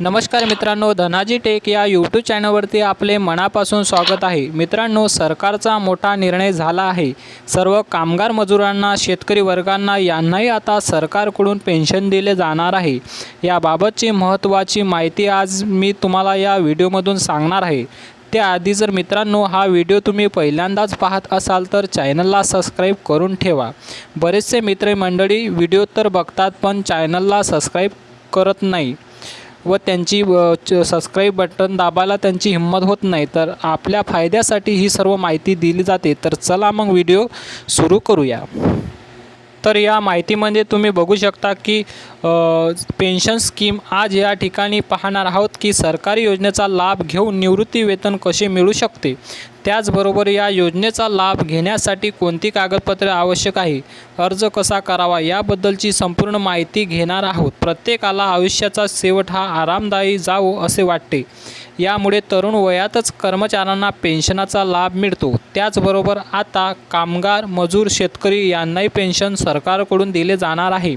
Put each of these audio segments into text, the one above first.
नमस्कार मित्रांनो धनाजी टेक या यूट्यूब चॅनलवरती आपले मनापासून स्वागत आहे. मित्रांनो सरकारचा मोठा निर्णय झाला आहे. सर्व कामगार मजुरांना शेतकरी वर्गांना यांनाही आता सरकारकडून पेन्शन दिले जाणार आहे. याबाबतची महत्त्वाची माहिती आज मी तुम्हाला या व्हिडिओमधून सांगणार आहे. त्याआधी जर मित्रांनो हा व्हिडिओ तुम्ही पहिल्यांदाच पाहत असाल तर चॅनलला सबस्क्राईब करून ठेवा. बरेचसे मित्रमंडळी व्हिडिओ तर बघतात पण चॅनलला सबस्क्राईब करत नाही. व त्यांची सबस्क्राईब बटन दाबायला त्यांची हिंमत होत नाही. तर आपल्या फायद्यासाठी ही सर्व माहिती दिली जाते. तर चला मग व्हिडिओ सुरू करूया. तर या माहितीमध्ये तुम्ही बघू शकता की पेन्शन स्कीम आज या ठिकाणी पाहणार आहोत की सरकारी योजनेचा लाभ घेऊन निवृत्ती वेतन कसे मिळू शकते? त्याचबरोबर या योजनेचा लाभ घेण्यासाठी कोणती कागदपत्रे आवश्यक आहे? अर्ज कसा करावा? याबद्दलची संपूर्ण माहिती घेणार आहोत. प्रत्येकाला आयुष्याचा शेवट हा आरामदायी जावो असे वाटते. यामुळे तरुण वयातच कर्मचाऱ्यांना पेन्शनाचा लाभ मिळतो. त्याचबरोबर आता कामगार मजूर शेतकरी यांनाही पेन्शन सरकारकडून दिले जाणार आहे.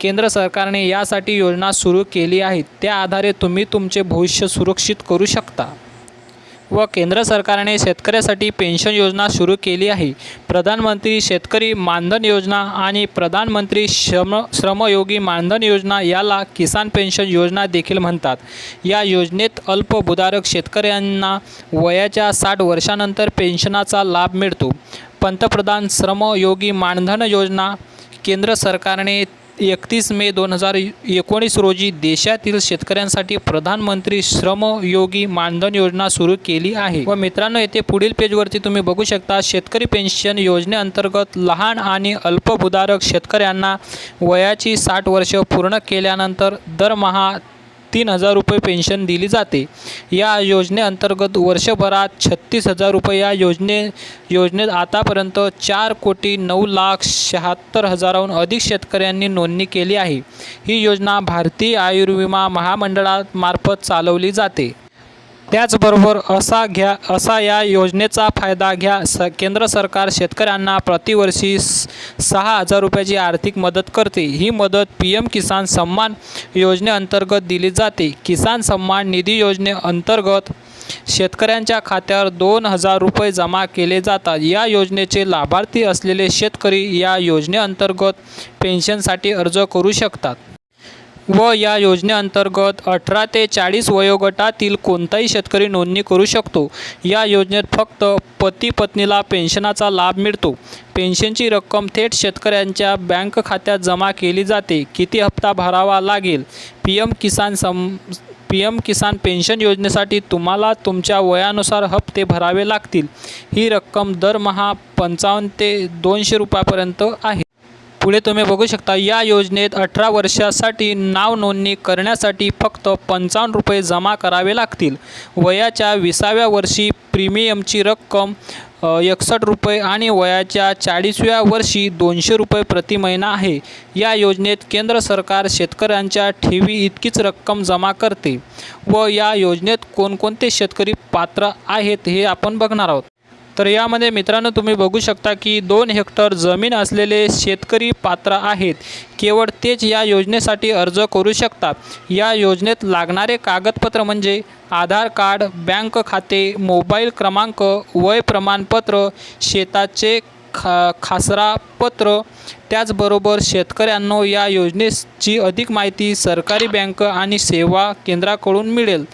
केंद्र सरकारने यासाठी योजना सुरू केली आहे. त्या आधारे तुम्ही तुमचे भविष्य सुरक्षित करू शकता. व केंद्र सरकारने शेतकऱ्यासाठी पेन्शन योजना सुरू केली आहे. प्रधानमंत्री शेतकरी मानधन योजना आणि प्रधानमंत्री श्रम श्रमयोगी मानधन योजना याला किसान पेन्शन योजना देखील म्हणतात. या योजनेत अल्पभूधारक शेतकऱ्यांना वयाच्या साठ वर्षानंतर पेन्शनाचा लाभ मिळतो. पंतप्रधान श्रमयोगी मानधन योजना केंद्र सरकारने एकतीस मे दोन हजार एकोणीस रोजी देशातील शेतकऱ्यांसाठी प्रधानमंत्री श्रमयोगी मानधन योजना सुरू केली आहे. व मित्रांनो येथे पुढील पेजवरती तुम्ही बघू शकता शेतकरी पेन्शन योजनेअंतर्गत लहान आणि अल्पभूधारक शेतकऱ्यांना वयाची साठ वर्ष पूर्ण केल्यानंतर दरमहा तीन हजार रुपये पेन्शन दिली जाते. या योजनेअंतर्गत वर्षभरात छत्तीस हजार रुपये या योजने योजनेत आतापर्यंत चार कोटी नऊ लाख शहात्तर हजाराहून अधिक शेतकऱ्यांनी नोंदणी केली आहे. ही योजना भारतीय आयुर्विमा महामंडळामार्फत चालवली जाते. त्याचबरोबर असा घ्या असा या योजनेचा फायदा घ्या स केंद्र सरकार शेतकऱ्यांना प्रतिवर्षी स सहा हजार रुपयाची आर्थिक मदत करते. ही मदत पी एम किसान सन्मान योजनेअंतर्गत दिली जाते. किसान सन्मान निधी योजनेअंतर्गत शेतकऱ्यांच्या खात्यावर दोन हजार रुपये जमा केले जातात. या योजनेचे लाभार्थी असलेले शेतकरी या योजनेअंतर्गत पेन्शनसाठी अर्ज करू शकतात. व या योजनेअंतर्गत अठरा ते चाळीस वयोगटातील कोणताही शेतकरी नोंदणी करू शकतो. या योजनेत फक्त पती पत्नीला पेन्शनाचा लाभ मिळतो. पेन्शनची रक्कम थेट शेतकऱ्यांच्या बँक खात्यात जमा केली जाते. किती हप्ता भरावा लागेल? पी एम किसान सम पी एम किसान पेन्शन योजनेसाठी तुम्हाला तुमच्या वयानुसार हप्ते भरावे लागतील. ही रक्कम दरमहा पंचावन्न ते दोनशे रुपयापर्यंत आहे. पुढे तुम्ही बघू शकता या योजनेत अठरा वर्षासाठी नाव नोंदणी करण्यासाठी फक्त पंचावन्न रुपये जमा करावे लागतील. वयाच्या विसाव्या वर्षी प्रीमियमची रक्कम एकसष्ट रुपये आणि वयाच्या चाळीसव्या वर्षी दोनशे रुपये प्रति महिना आहे. या योजनेत केंद्र सरकार शेतकऱ्यांच्या ठेवी इतकीच रक्कम जमा करते व या योजनेत कोणकोणते शेतकरी पात्र आहेत हे आपण बघणार आहोत. तर यामध्ये मित्रांनो तुम्ही बघू शकता की दोन हेक्टर जमीन असलेले शेतकरी पात्र आहेत. केवळ तेच या योजनेसाठी अर्ज करू शकतात. या योजनेत लागणारे कागदपत्र म्हणजे आधार कार्ड बँक खाते मोबाईल क्रमांक वय प्रमाणपत्र शेताचे खा खासरा पत्र त्याचबरोबर शेतकऱ्यांनो या योजनेची अधिक माहिती सरकारी बँक आणि सेवा केंद्राकडून मिळेल.